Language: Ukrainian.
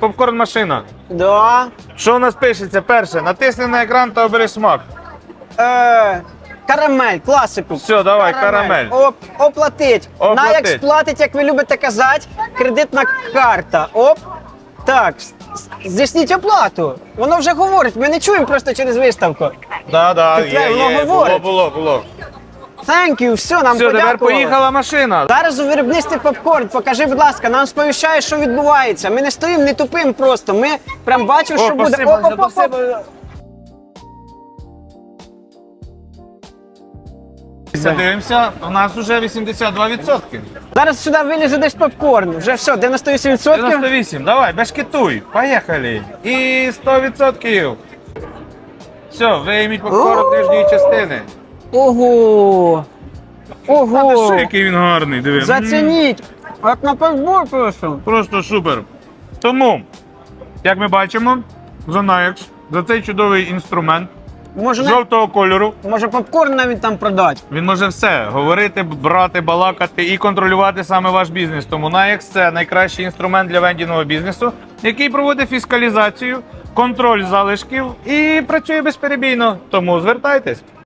попкорн машина. Да. Що у нас пишеться? Перше, натисни на екран та обери смак. Е, карамель, класику. Все, давай, карамель. Оп, оплатить. Оплатить. На як сплатить, як ви любите казати, кредитна карта. Оп. Так, с- с- здійсніть оплату. Воно вже говорить, ми не чуємо просто через виставку. Да, да, Таке є, воно є. Було, говорить. було, було. Thank you, все, нам Все, тепер поїхала машина. Зараз у виробництві попкорн, покажи, будь ласка, нам сповіщає, що відбувається. Ми не стоїмо, не тупимо просто. Ми прям бачимо, що буде. спасибо, Оп, оп, оп, оп. спасибо. Дивимося, у нас вже 82%. Зараз сюди вилізе десь попкорн. Вже все, 98%. 98, давай, бешкетуй, поїхали. І 100%. Все, вийміть попкорн нижньої частини. Ого! А ти Ого! що, який він гарний, диви. Зацініть! Як на подбор просто. Просто супер. Тому, як ми бачимо, за Nayax, за цей чудовий інструмент Може, на- жовтого кольору, може попкорн навіть там продати. він може все говорити, брати, балакати і контролювати саме ваш бізнес. Тому Nayax – це найкращий інструмент для вендінгового бізнесу, який проводить фіскалізацію, контроль залишків і працює безперебійно. Тому звертайтесь.